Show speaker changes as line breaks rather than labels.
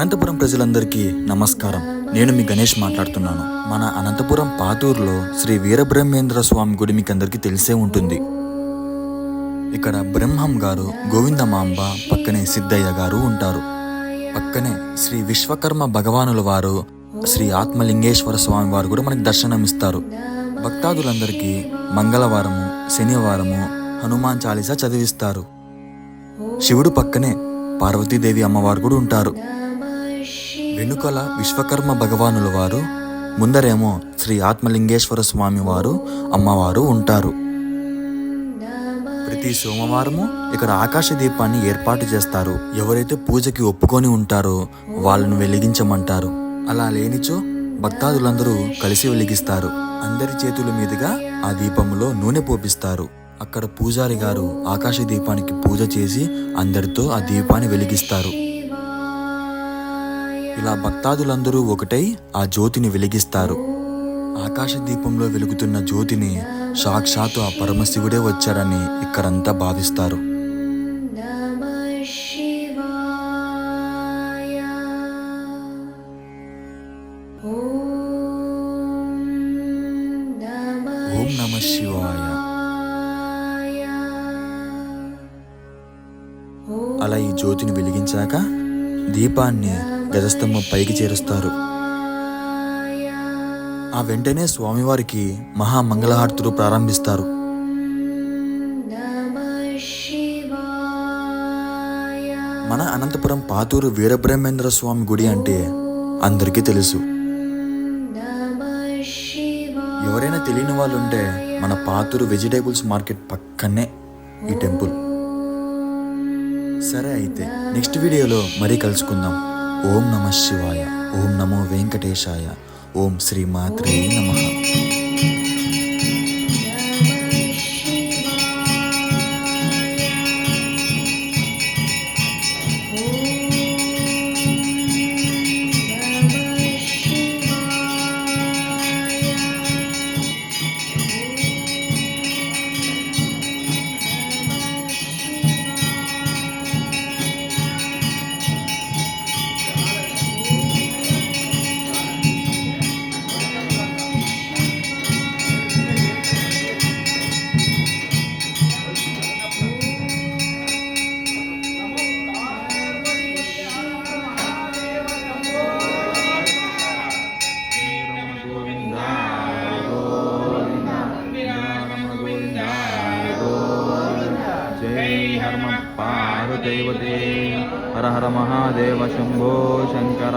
అనంతపురం ప్రజలందరికీ నమస్కారం. నేను మీ గణేష్ మాట్లాడుతున్నాను. మన అనంతపురం పాతూరులో శ్రీ వీరబ్రహ్మేంద్ర స్వామి గుడి మీకు అందరికీ తెలిసే ఉంటుంది. ఇక్కడ బ్రహ్మం గారు గోవిందమాంబ పక్కనే సిద్ధయ్య గారు ఉంటారు. పక్కనే శ్రీ విశ్వకర్మ భగవానుల వారు శ్రీ ఆత్మలింగేశ్వర స్వామి వారు కూడా మనకి దర్శనమిస్తారు. భక్తాదులందరికీ మంగళవారము శనివారము హనుమాన్ చాలీసా చదివిస్తారు. శివుడు పక్కనే పార్వతీదేవి అమ్మవారు కూడా ఉంటారు. వెనుకల విశ్వకర్మ భగవానుల వారు ముందరేమో శ్రీ ఆత్మలింగేశ్వర స్వామి వారు అమ్మవారు ఉంటారు. ప్రతి సోమవారము ఇక్కడ ఆకాశ దీపాన్ని ఏర్పాటు చేస్తారు. ఎవరైతే పూజకి ఒప్పుకొని ఉంటారో వాళ్ళను వెలిగించమంటారు. అలా లేనిచో భక్తాదులందరూ కలిసి వెలిగిస్తారు. అందరి చేతుల మీదుగా ఆ దీపంలో నూనె పోపిస్తారు. అక్కడ పూజారి గారు ఆకాశ దీపానికి పూజ చేసి అందరితో ఆ దీపాన్ని వెలిగిస్తారు. ఇలా భక్తాదులందరూ ఒకటై ఆ జ్యోతిని వెలిగిస్తారు. ఆకాశ దీపంలో వెలుగుతున్న జ్యోతిని సాక్షాత్తు ఆ పరమశివుడే వచ్చారని ఇక్కడంతా భావిస్తారు. ఓం నమ శివాయ. అలా ఈ జ్యోతిని వెలిగించాక దీపాన్ని గజస్తంభం పైకి చేరుస్తారు. ఆ వెంటనే స్వామివారికి మహామంగళహారతులు ప్రారంభిస్తారు. మన అనంతపురం పాతూరు వీరబ్రహ్మేంద్ర స్వామి గుడి అంటే అందరికీ తెలుసు. ఎవరైనా తెలియని వాళ్ళు ఉంటే మన పాతూరు వెజిటేబుల్స్ మార్కెట్ పక్కనే ఈ టెంపుల్. సరే అయితే నెక్స్ట్ వీడియోలో మరీ కలుసుకుందాం. ఓం నమ శివాయ ఓం నమో వెంకటేశాయ ఓం శ్రీ మాత్రే నమః.
हरम पार्वदेवते हर हर महादेव शंभो शंकर।